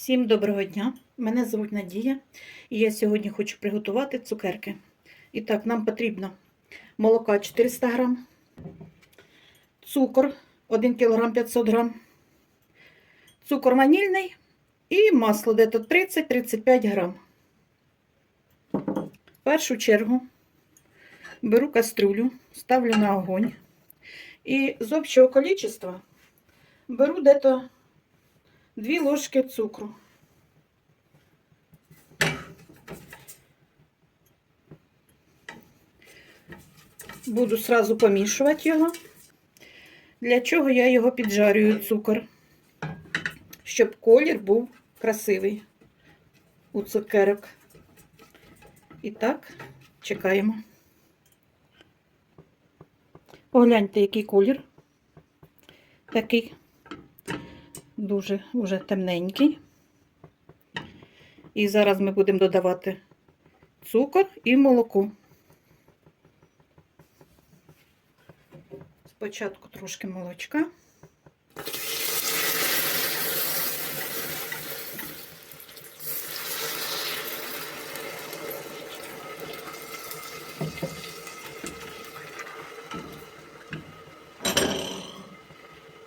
Всім доброго дня! Мене звуть Надія, і я сьогодні хочу приготувати цукерки. І так, нам потрібно молока 400 грам, цукор 1 кг 500 грам, цукор ванільний і масло десь 30-35 грам. В першу чергу беру кастрюлю, ставлю на огонь і з общого количества беру десь 2 ложки цукру. Буду сразу помішувати його. Для чого я його піджарюю цукор? Щоб колір був красивий у цукерок. І так, чекаємо. Погляньте, який колір. Такий дуже вже темненький. І зараз ми будемо додавати цукор і молоко. Спочатку трошки молочка.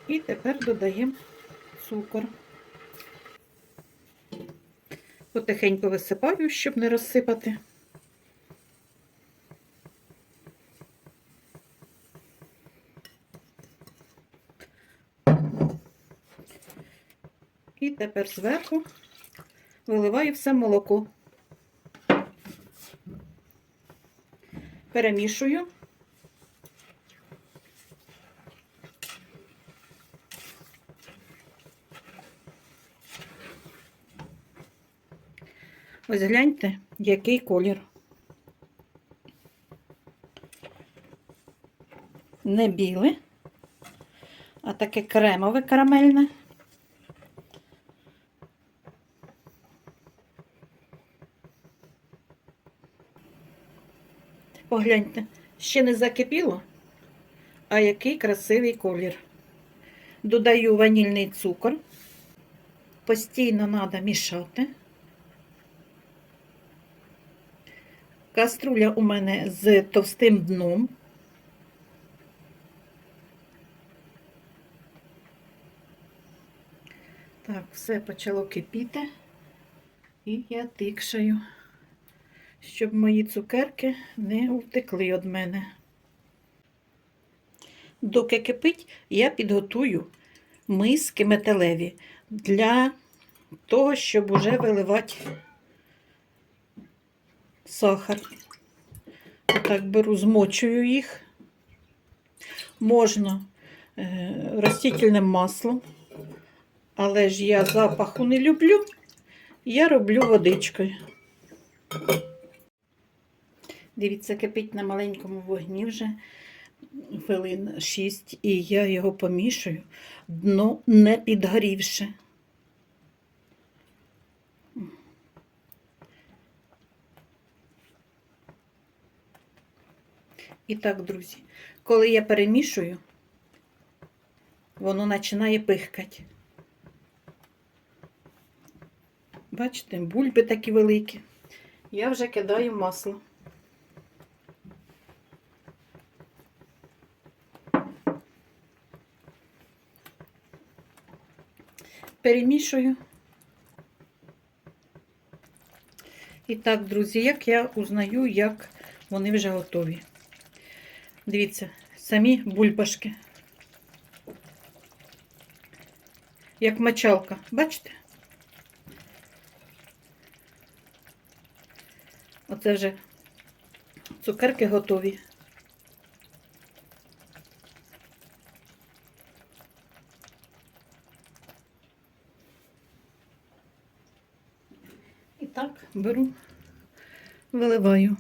І тепер додаємо цукор. Потихеньку висипаю, щоб не розсипати. І тепер зверху виливаю все молоко. Перемішую. Ось гляньте, який колір. Не біле, а таке кремове карамельне. Погляньте, ще не закипіло, а який красивий колір. Додаю ванільний цукор. Постійно треба мішати. Каструля у мене з товстим дном. Так, все почало кипіти, і я тикшаю, щоб мої цукерки не втекли від мене. Доки кипить, я підготую миски металеві для того, щоб уже виливати сахар. Отак беру, змочую їх. Можна е, ростительним маслом, але ж я запаху не люблю, я роблю водичкою. Дивіться, кипить на маленькому вогні вже хвилин 6, і я його помішую, дно не підгорівши. І так, друзі, коли я перемішую, воно починає пихкати. Бачите, бульби такі великі. Я вже кидаю масло. Перемішую. І так, друзі, як я узнаю, як вони вже готові. Дивіться, самі бульбашки. Як мочалка, бачите? Оце вже цукерки готові. І так беру, виливаю.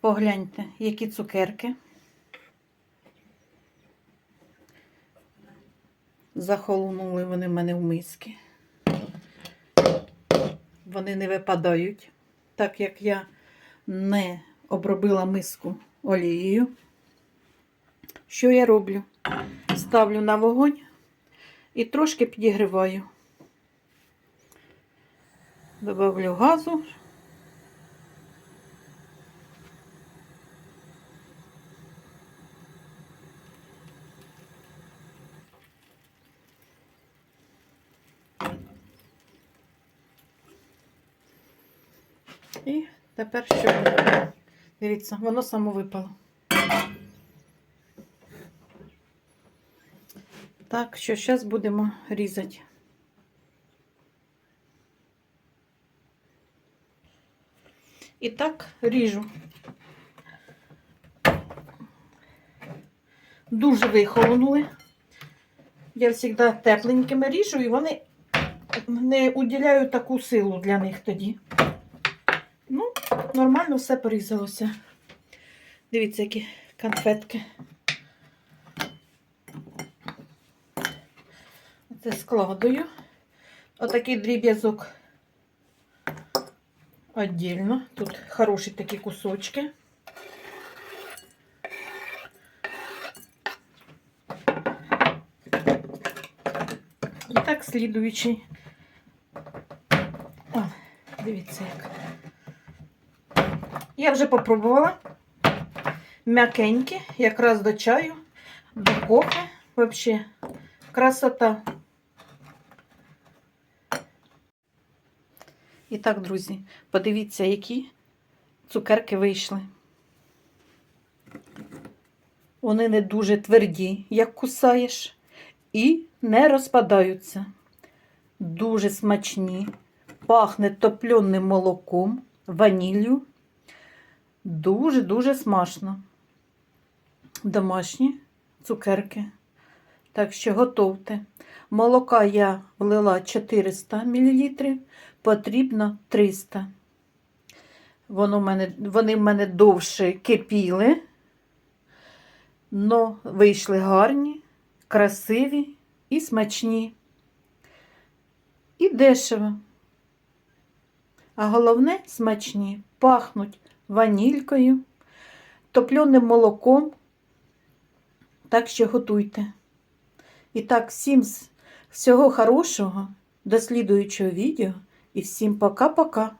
Погляньте, які цукерки. Захолонули вони в мене в миски. Вони не випадають, так як я не обробила миску олією. Що я роблю? Ставлю на вогонь і трошки підігріваю. Добавлю газу. І тепер що? Дивіться, воно само випало. Так, що зараз будемо різати. І так ріжу. Дуже вихолонули. Я завжди тепленькими ріжу, і вони не уділяю таку силу для них тоді. Нормально все порізалося. Дивіться, які конфетки. Це складую. Отакий дріб'язок отдельно. Тут хороші такі кусочки. І так слідуючий. О, дивіться як. Я вже попробувала. М'якенькі, якраз до чаю, до кофе. Взагалі, красота. І так, друзі, подивіться, які цукерки вийшли. Вони не дуже тверді, як кусаєш, і не розпадаються. Дуже смачні, пахне топльоним молоком, ваніллю. Дуже-дуже смачно. Домашні цукерки. Так що готовте. Молока я влила 400 мл, потрібно 300. Воно в мене, вони в мене довше кипіли, но вийшли гарні, красиві і смачні. І дешево. А головне смачні, пахнуть ванількою, топленим молоком. Так що готуйте. І так, всім всього хорошого, до слідуючого відео і всім пока-пока.